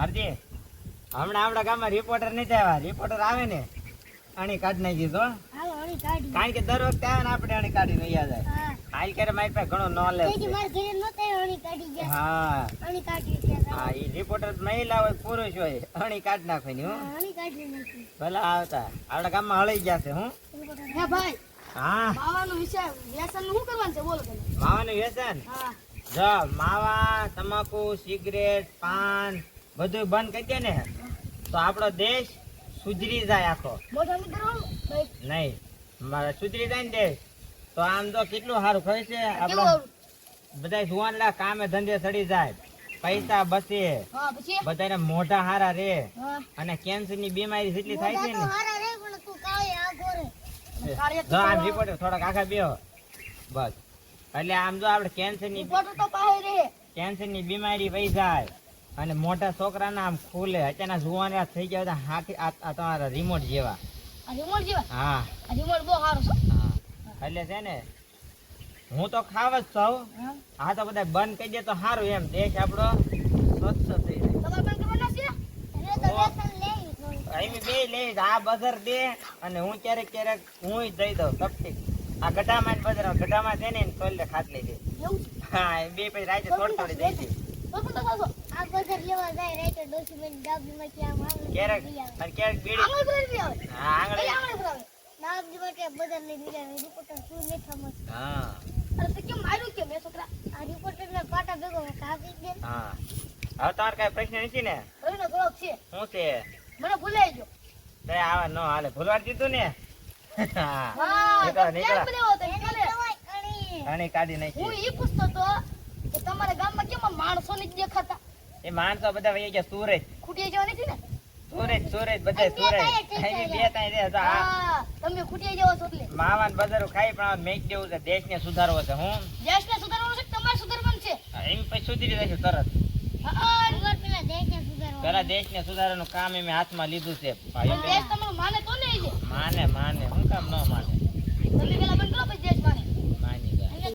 મારજી. હમણાં આપણા ગામમાં રિપોર્ટર નથી આવ્યા. રિપોર્ટર આવે ને અણી કાઢી નાખી તો કારણ કે દર વખતે આવે ને આપણે અણી કાઢી વહી જાય. હાલ ક્યારે મારી પાસે ઘણો નોલેજ હા. હા એ રિપોર્ટર મહિલા હોય પુરુષ હોય અણી કાઢી નાખવાની હું. હા, નાખી. ભલે આવતા. આપણા ગામમાં હળી જશે હું. ભાઈ હા. માવાનું વિષય વ્યસન શું કરવાનું છે બોલો માવાનું વ્યસન? હા. જો માવા તમાકુ સિગરેટ પાન બધું બંધ કરી દે ને તો આપણો દેશ સુધરી જાય આખો. નહીં મારે સુધરી જાય ને દેશ. તો આમ તો કેટલું સારું ખબર છે? આપણો? બધા જુવાનલા કામે ધંધે ચડી જાય. પૈસા બચે. બધાને મોઢા હારા રે અને કેન્સરની બીમારી જેટલી થાય છે ને. આમ રિપોર્ટર થોડાક આખા બેહો. બસ. એટલે આમ જો આપણે ની કેન્સરની બીમારી વહી જાય. અને મોટા છોકરાના આમ ખુલે. અચાનક જુવાના થઈ ગયા હાથી આ તમારા રિમોટ જેવા. રિમોટ જેવા? હા. રિમોટ બહુ સારું છે. હા. એટલે છે ને હું તો ખાવ જ છું. હા. તો બધા બંધ કરી દે તો સારું એમ. દેશ આપણો સ્વચ્છ થઈ જાય. બે લઈ આ બજાર દે અને હું ક્યારેક ક્યારેક હું દઈ દઉં. સપટી આ ગઢામાં ને બજાર ગઢામાં છે ને તોલે લઈ દે. હા બે પછી રાતે થોડી થોડી દઈ દે. બજાર લેવા જાય રાઈટર ડોક્યુમેન્ટ ડાબીમાંથી આમ આંગળી ક્યારેક અને ક્યારેક બીડી. આંગળી ફેરવી આવે હા આંગળી. આંગળી ફેરવે ડાબી માટે બજાર લઈ લીધા રિપોર્ટર શું નહીં સમજ હા. અરે તો કેમ માર્યું કેમ એ છોકરા આ રિપોર્ટરના પાટા ભેગો કાપી દે હા. હવે તમારે કઈ પ્રશ્ન નથી ને? ગૌરવ છે શું છે? મને ભૂલાઈ ગયો તે આવા ન હાલે. દીધું ને? હા. નીકળો, નીકળો. કણી કાઢી હું ઈ પૂછતો તો કે તમારા ગામમાં કેમ આ માણસો નથી દેખાતા એ માણસો બધા વહી ગયા સુરત. ખૂટી જવાની છે ને? સુરત સુરત બધા સુરત. અહીં. બે ત્રણ રે હતા તમે ખૂટી જેવા છો એટલે માવાન બજારો ખાઈ પણ મેક દેવું છે દેશને સુધારવો છે હું? દેશને સુધારવાનું છે તમારે સુધારવાનું છે? એમ પછી સુધરી જશે તરત. પેલા દેશ ને સુધારવાનું. કામ એમ હાથમાં લીધું છે. માને તો નહીં માને માને હું કામ ન માને. તમે પેલા બંધ કરો પછી